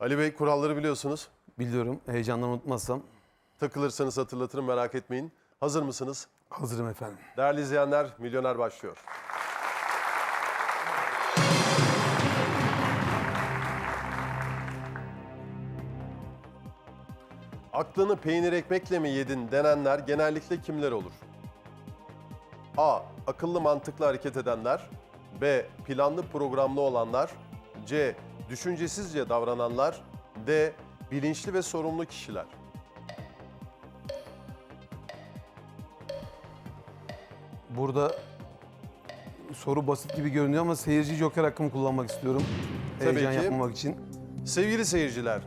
Ali Bey kuralları biliyorsunuz. Biliyorum. Heyecandan unutmazsam. Takılırsanız hatırlatırım merak etmeyin. Hazır mısınız? Hazırım efendim. Değerli izleyenler, Milyoner başlıyor. Aklını peynir ekmekle mi yedin denenler genellikle kimler olur? A. Akıllı mantıklı hareket edenler. B. Planlı programlı olanlar. C. Düşüncesizce davrananlar. D. Bilinçli ve sorumlu kişiler. Burada soru basit gibi görünüyor ama seyirci joker hakkımı kullanmak istiyorum. Tabii Heyecan ki. yapmamak için. Sevgili seyirciler,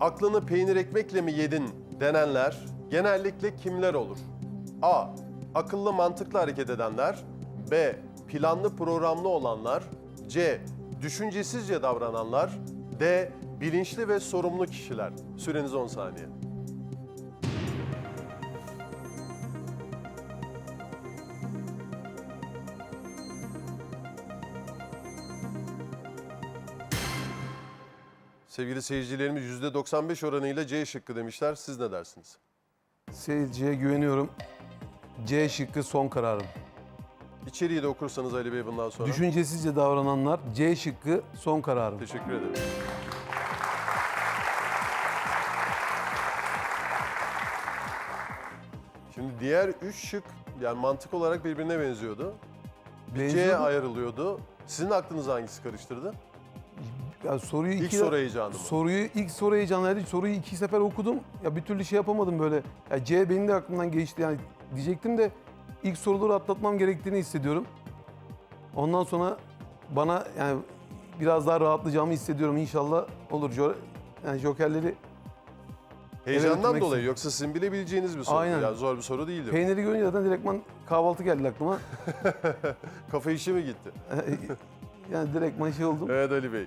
aklını peynir ekmekle mi yedin denenler genellikle kimler olur? A. Akıllı mantıklı hareket edenler. B. Planlı programlı olanlar. C. Düşüncesizce davrananlar. D. Bilinçli ve sorumlu kişiler. Süreniz 10 saniye. Sevgili seyircilerimiz %95 oranıyla C şıkkı demişler. Siz ne dersiniz? Seyirciye güveniyorum. C şıkkı son kararım. İçeriği de okursanız Ali Bey bundan sonra. Düşüncesizce davrananlar C şıkkı son kararım. Teşekkür ederim. Şimdi diğer üç şık yani mantık olarak birbirine benziyordu. Bir C Benziyor mu? ayrılıyordu. Sizin aklınız hangisi karıştırdı? Ya soruyu İlk iki soru heyecanı mı? Soruyu ilk soru heyecanlıydı. Soruyu iki sefer okudum. Ya bir türlü şey yapamadım böyle. Ya C benim de aklımdan geçti yani diyecektim de ilk soruları atlatmam gerektiğini hissediyorum. Ondan sonra bana yani biraz daha rahatlayacağımı hissediyorum. İnşallah olur. Jo- Yani jokerleri Heyecandan bitirmek dolayı yoksa sizin bilebileceğiniz bir soru. Aynen. Yani zor bir soru değildir. peyniri görünce zaten direktman kahvaltı geldi aklıma. Kafa işi mi gitti? yani direktman şey oldum. Evet Ali Bey.